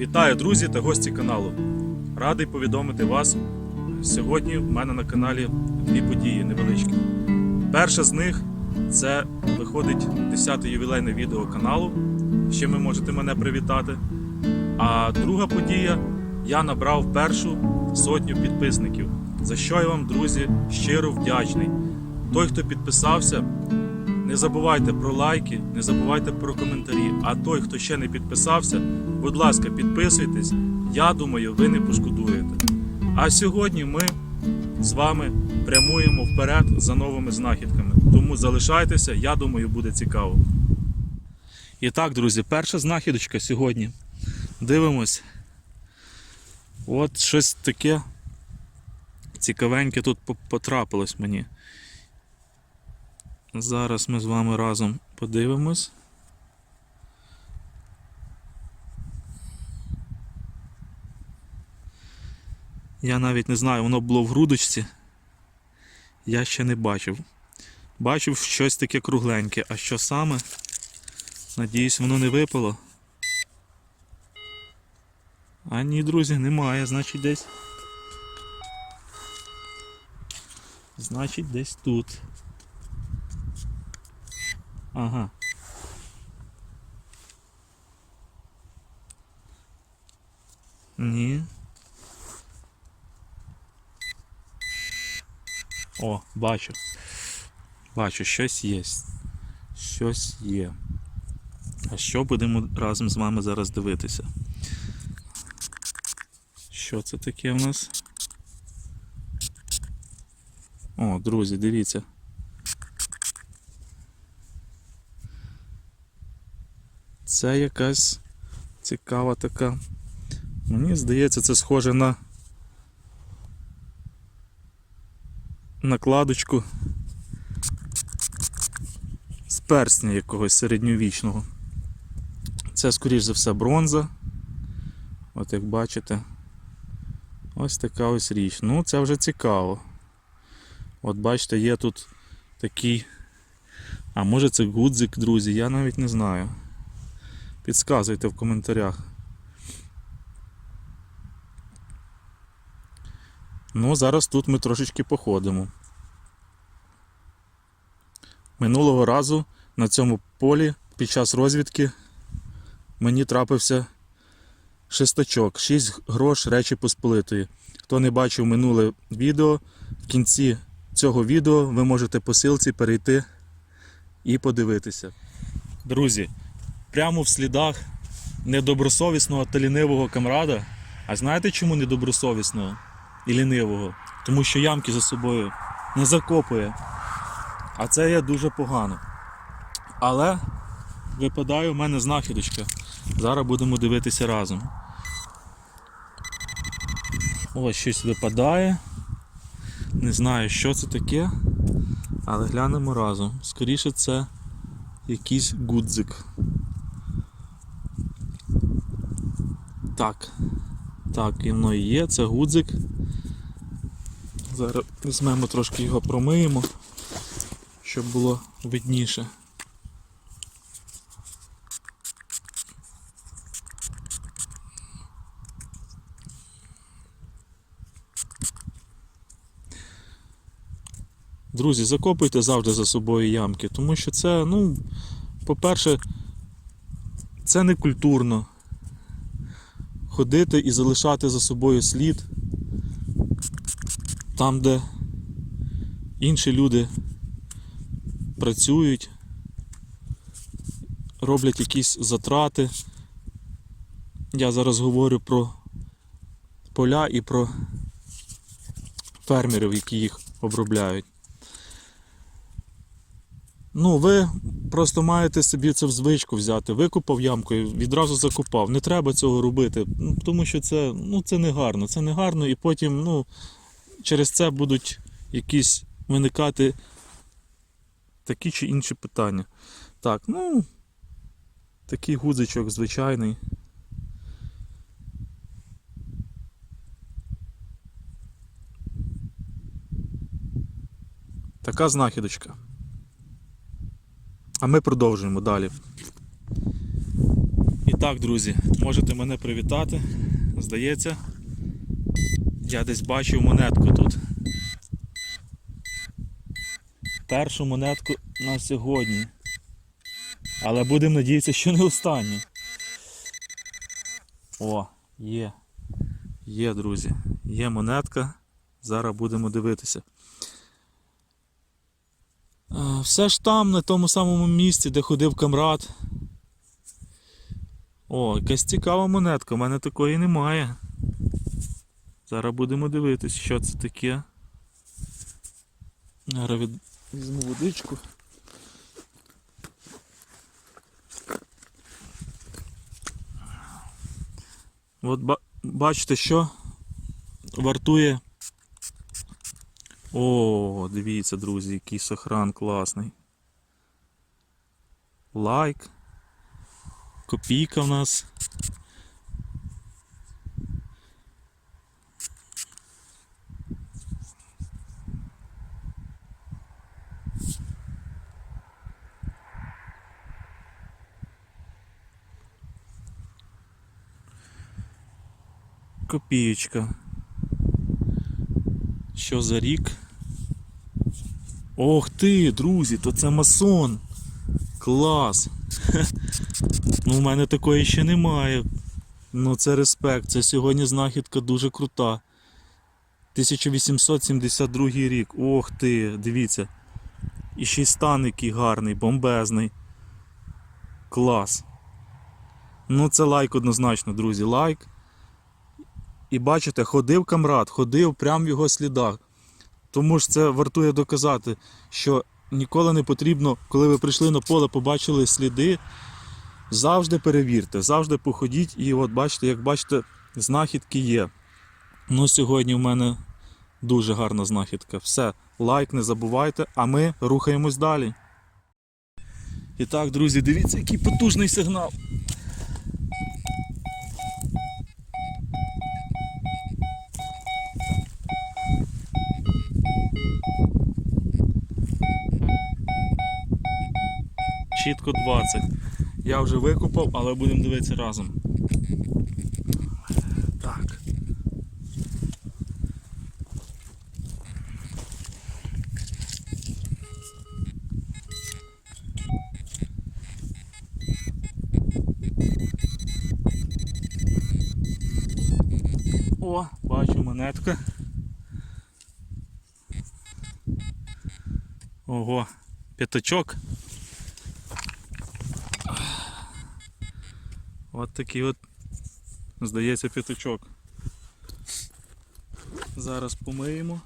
Вітаю, друзі та гості каналу. Радий повідомити вас. Сьогодні в мене на каналі дві події невеличкі. Перша з них це виходить 10-те ювілейне відео каналу. Ще ви можете мене привітати. А друга подія я набрав першу сотню підписників. За що я вам, друзі, щиро вдячний. Той, хто підписався, не забувайте про лайки, не забувайте про коментарі. А той, хто ще не підписався, будь ласка, підписуйтесь. Я думаю, ви не пошкодуєте. А сьогодні ми з вами прямуємо вперед за новими знахідками. Тому залишайтеся, я думаю, буде цікаво. І так, друзі, перша знахідочка сьогодні. Дивимось. От щось таке цікавеньке тут потрапилось мені. Зараз ми з вами разом подивимось. Я навіть не знаю, воно було в грудочці. Я ще не бачив. Бачив щось таке кругленьке, а що саме? Надіюсь, воно не випало. А ні, друзі, немає, значить десь. Значить, десь тут. Ага. Ні. О, бачу. Бачу, щось є. Щось є. А що будемо разом з вами зараз дивитися? Що це таке в нас? О, друзі, дивіться. Це якась цікава така. Мені здається, це схоже на накладочку з персня якогось середньовічного. Це, скоріш за все, бронза. От як бачите. Ось така ось річ. Ну, це вже цікаво. От бачите, є тут такий. А може це гудзик, друзі, я навіть не знаю. Підсказуйте в коментарях. Ну, зараз тут ми трошечки походимо. Минулого разу на цьому полі під час розвідки мені трапився шестачок, 6 грош Речі Посполитої. Хто не бачив минуле відео, в кінці цього відео ви можете по силці перейти і подивитися. Друзі, прямо в слідах недобросовісного та лінивого камрада. А знаєте чому недобросовісного і лінивого? Тому що ямки за собою не закопує. А це є дуже погано. Але випадає у мене знахідочка. Зараз будемо дивитися разом. Ось щось випадає. Не знаю, що це таке, але глянемо разом. Скоріше це якийсь гудзик. Так. Так, і воно і є, це гудзик. Зараз візьмемо трошки його промиємо, щоб було видніше. Друзі, закопуйте завжди за собою ямки, тому що це, ну, по-перше, це не культурно. Ходити і залишати за собою слід там, де інші люди працюють, роблять якісь затрати. Я зараз говорю про поля і про фермерів, які їх обробляють. Ну, ви просто маєте собі це в звичку взяти. Викопав ямку і відразу закопав. Не треба цього робити, ну, тому що це, ну, це не гарно. Це не гарно, і потім ну, через це будуть якісь виникати такі чи інші питання. Так, ну, такий гудзичок звичайний. Така знахідочка. А ми продовжуємо далі. І так, друзі, можете мене привітати. Здається, я десь бачив монетку тут. Першу монетку на сьогодні. Але будемо надіятися, що не останню. О, є. Є, друзі. Є монетка. Зараз будемо дивитися. Все ж там, на тому самому місці, де ходив камрад. О, якась цікава монетка, у мене такої немає. Зараз будемо дивитись, що це таке. Зараз візьму водичку. От ба- бачите, що вартує. О, дивіться, друзі, який сохран класний. Лайк. Копійка в нас. Копієчка. Що за рік? Ох ти, друзі, то це масон. Клас. Ну, в мене такої ще немає. Ну, це респект. Це сьогодні знахідка дуже крута. 1872 рік. Ох ти, дивіться. І ще й стан який гарний, бомбезний. Клас. Ну, це лайк однозначно, друзі. Лайк. І бачите, ходив камрад, ходив прямо в його слідах. Тому ж це вартує доказати, що ніколи не потрібно, коли ви прийшли на поле, побачили сліди, завжди перевірте, завжди походіть і от бачите, як бачите, знахідки є. Ну, сьогодні в мене дуже гарна знахідка. Все, лайк не забувайте, а ми рухаємось далі. І так, друзі, дивіться, який потужний сигнал. Чітко 20. Я вже викупав, але будемо дивитися разом. Так. О, бачу монетка. Ого, п'ятачок. От такий от, здається, п'ятачок. Зараз помиємо.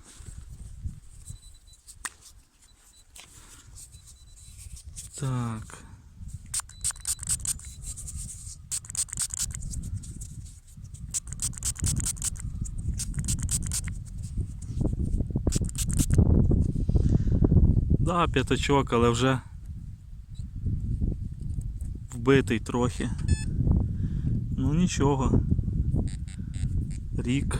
Так. Да, п'ятачок, але вже вбитий трохи. Ну нічого. Рік.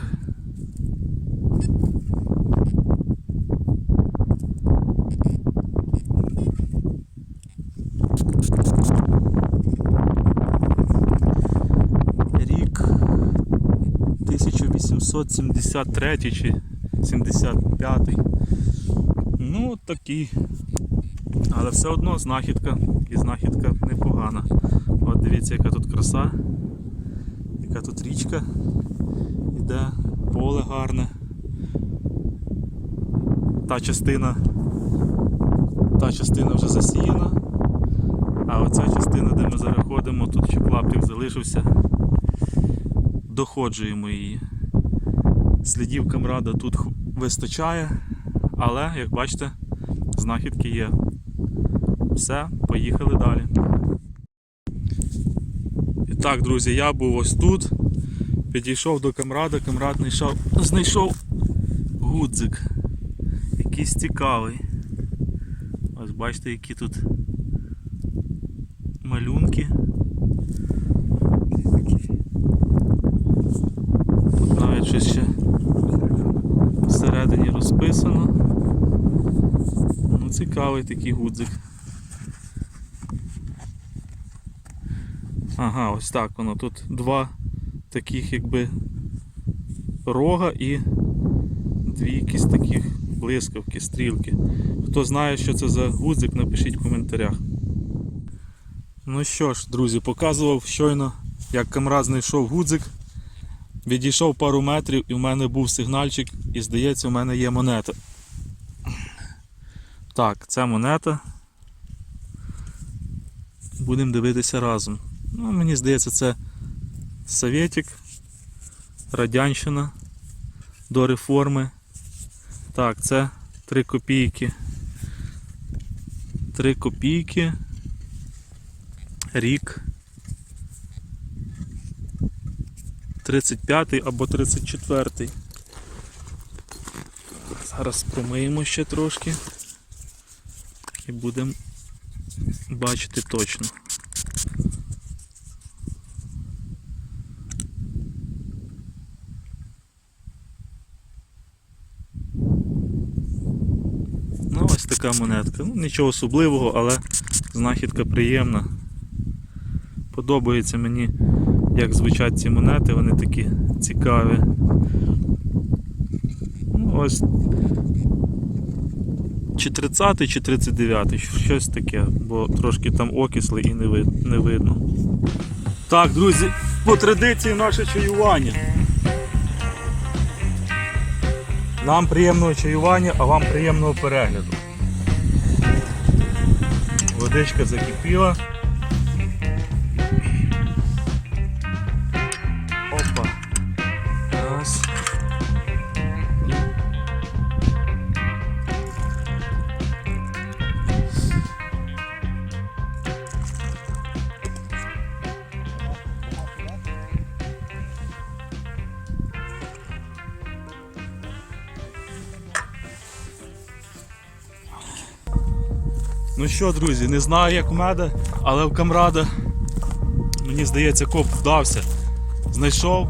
Рік 1873 чи 75. Ну, такий. Але все одно знахідка і знахідка непогана. От дивіться, яка тут краса, яка тут річка іде, поле гарне. Та частина, та частина вже засіяна, а оця частина, де ми зараз ходимо, тут ще клаптик залишився. Доходжуємо її. Слідів камрада тут вистачає, але, як бачите, знахідки є. Все, поїхали далі. Так, друзі, я був ось тут. Підійшов до камрада, камрад знайшов, знайшов гудзик. Якийсь цікавий. Ось бачите, які тут малюнки. Тут навіть щось ще всередині розписано. Ну, цікавий такий гудзик. Ага, ось так воно. Тут два таких якби рога і дві якісь таких блискавки, стрілки. Хто знає, що це за гудзик, напишіть в коментарях. Ну що ж, друзі, показував щойно, як камрад знайшов гудзик. Відійшов пару метрів і в мене був сигнальчик, і здається, у мене є монета. Так, це монета. Будемо дивитися разом. Ну, мені здається, це Совєтик, Радянщина до реформи. Так, це 3 копійки. 3 копійки. Рік. 35 або 34. Зараз промиємо ще трошки і будемо бачити точно. Ну, ось така монетка. Ну, нічого особливого, але знахідка приємна. Подобається мені, як звучать ці монети, вони такі цікаві. Ну, ось чи 30 чи 39 щось таке, бо трошки там окисли і не, вид, не видно. Так, друзі, по традиції наше чаювання. Нам приємного чаювання, а вам приємного перегляду. Водичка закипіла. Що, друзі, не знаю як у мене, але в камрада, мені здається, коп вдався. Знайшов.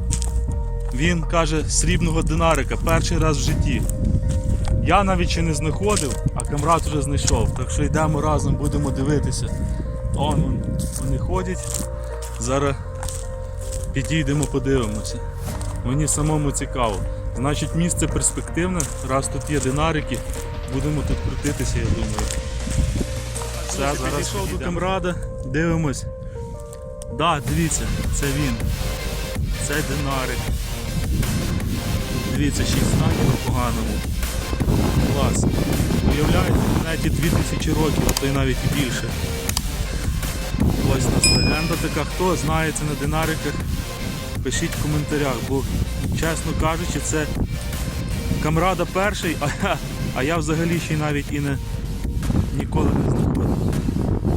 Він каже срібного динарика перший раз в житті. Я навіть ще не знаходив, а камрад вже знайшов. Так що йдемо разом, будемо дивитися. Он вон, вони ходять. Зараз підійдемо, подивимося. Мені самому цікаво. Значить, місце перспективне, раз тут є динарики, будемо тут крутитися, я думаю. Все, зараз до камрада, дивимось. Да, дивіться, це він. Це динарик. Дивіться, 6 знаків на поганому. Клас. Уявляєте, навіть 2000 років, а то й навіть і більше. Ось у нас легенда така. Хто знається на динариках, пишіть в коментарях, бо, чесно кажучи, це камрада перший, а я, а я взагалі ще й навіть і не ніколи не знаходив.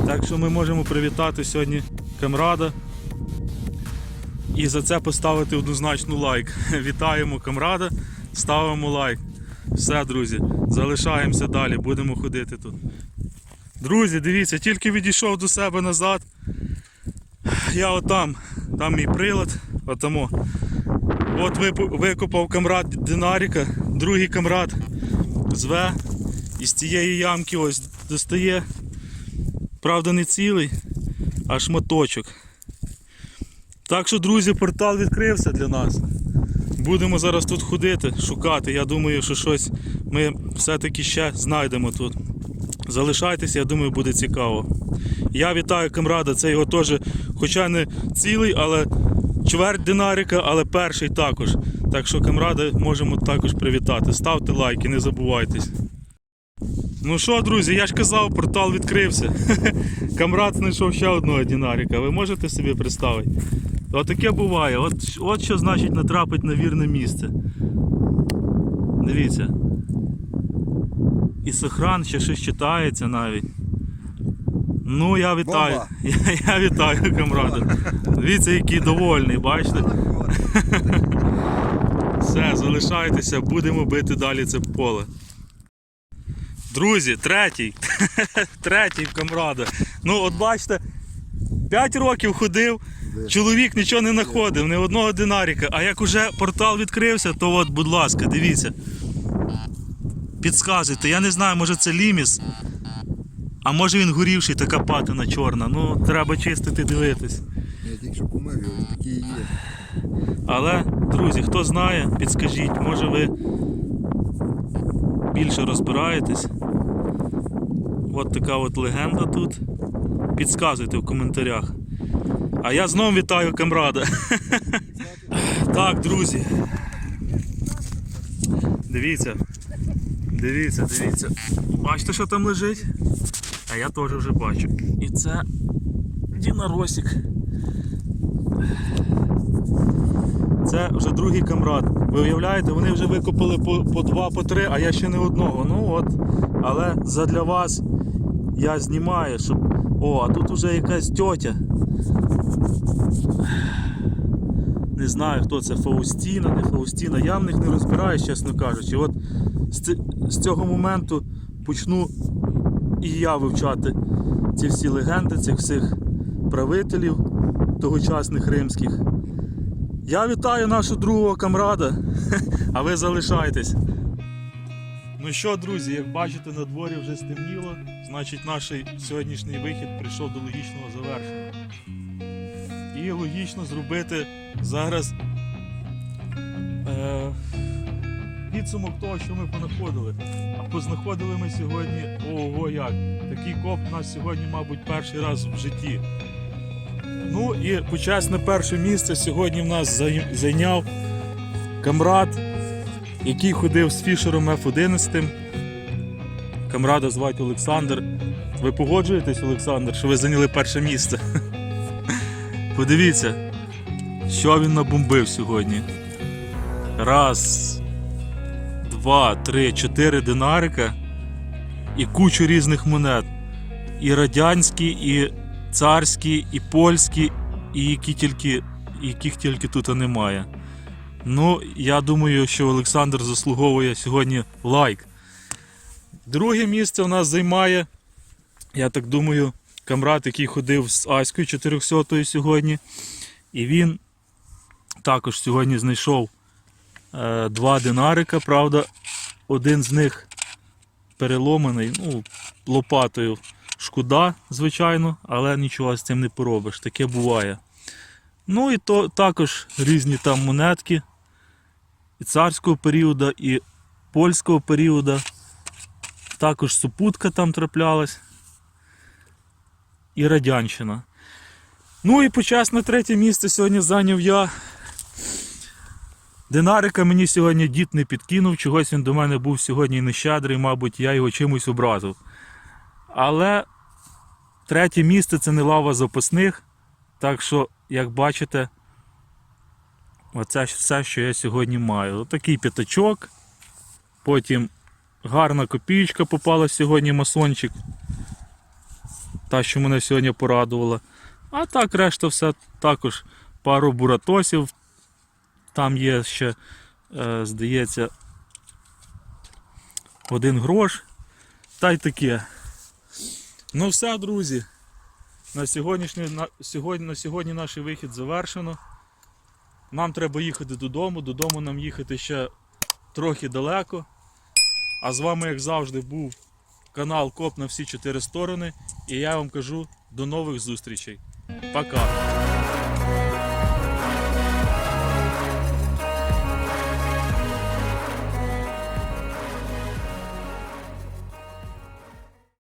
Так що ми можемо привітати сьогодні камрада і за це поставити однозначно лайк. Вітаємо камрада, ставимо лайк. Все, друзі, залишаємося далі, будемо ходити тут. Друзі, дивіться, тільки відійшов до себе назад. Я отам, там мій прилад, отамо. От викопав камрад динаріка, другий камрад зве і з цієї ямки ось достає. Правда, не цілий, а шматочок. Так що, друзі, портал відкрився для нас. Будемо зараз тут ходити, шукати. Я думаю, що щось ми все-таки ще знайдемо тут. Залишайтеся, я думаю, буде цікаво. Я вітаю камрада, це його теж, хоча не цілий, але чверть динарика, але перший також. Так що камрада можемо також привітати. Ставте лайки, не забувайтесь. Ну що, друзі, я ж казав, портал відкрився. Камрад знайшов ще одного динарика. Ви можете собі представити? Отаке буває. От, от що значить натрапить на вірне місце. Дивіться. І сохран ще щось читається навіть. Ну, я вітаю. Бомба. Я, я вітаю камрада. Дивіться, який довольний, бачите? Все, залишайтеся, будемо бити далі це поле. Друзі, третій. третій в камрада. Ну, от бачите, 5 років ходив, чоловік нічого не знаходив, ні одного динаріка. А як уже портал відкрився, то от, будь ласка, дивіться. Підсказуйте, я не знаю, може це ліміс. А може він горівший, така патина чорна. Ну, треба чистити, дивитись. Ні, тільки що помив його, він такий є. Але, друзі, хто знає, підскажіть, може ви більше розбираєтесь. От така от легенда тут. Підсказуйте в коментарях. А я знову вітаю камрада. Так, друзі. Дивіться. Дивіться, дивіться. Бачите, що там лежить? А я теж вже бачу. І це Діна Росік. Це вже другий камрад. Ви уявляєте, вони вже викопали по, по два, по три, а я ще не одного. Ну от. Але задля вас я знімаю, щоб. О, а тут вже якась тьотя. Не знаю, хто це Фаустіна, не Фаустіна. Я в них не розбираюсь, чесно кажучи. От з цього моменту почну і я вивчати ці всі легенди, цих всіх правителів тогочасних римських. Я вітаю нашого другого камрада, а ви залишайтесь. Ну що, друзі, як бачите, на дворі вже стемніло, значить наш сьогоднішній вихід прийшов до логічного завершення. І логічно зробити зараз е, підсумок того, що ми понаходили. А познаходили ми сьогодні ого як. Такий коп у нас сьогодні, мабуть, перший раз в житті. Ну і почесне перше місце сьогодні в нас зайняв камрад, який ходив з фішером F11. Камрада звати Олександр. Ви погоджуєтесь, Олександр, що ви зайняли перше місце? Подивіться, що він набомбив сьогодні. Раз, два, три, чотири динарика і кучу різних монет. І радянські, і царські, і польські, і які тільки, яких тільки тут немає. Ну, я думаю, що Олександр заслуговує сьогодні лайк. Друге місце у нас займає, я так думаю, камрад, який ходив з Аською 400 сьогодні. І він також сьогодні знайшов е, два динарика, правда, один з них переломаний, ну, лопатою шкода, звичайно, але нічого з цим не поробиш, таке буває. Ну і то також різні там монетки і царського періоду, і польського періоду. Також супутка там траплялась. І Радянщина. Ну і почесне третє місце сьогодні зайняв я. Динарика мені сьогодні дід не підкинув, чогось він до мене був сьогодні нещедрий, мабуть, я його чимось образив. Але третє місце це не лава запасних. Так що, як бачите, оце все, що я сьогодні маю. Отакий п'ятачок. Потім гарна копієчка попала сьогодні масончик. Та, що мене сьогодні порадувала. А так, решта все також пару буратосів. Там є ще, е, здається, один грош. Та й таке. Ну все, друзі. На сьогоднішній, на, сьогодні, на сьогодні наш вихід завершено. Нам треба їхати додому. Додому нам їхати ще трохи далеко. А з вами, як завжди, був канал Коп на всі чотири сторони. І я вам кажу до нових зустрічей. Пока!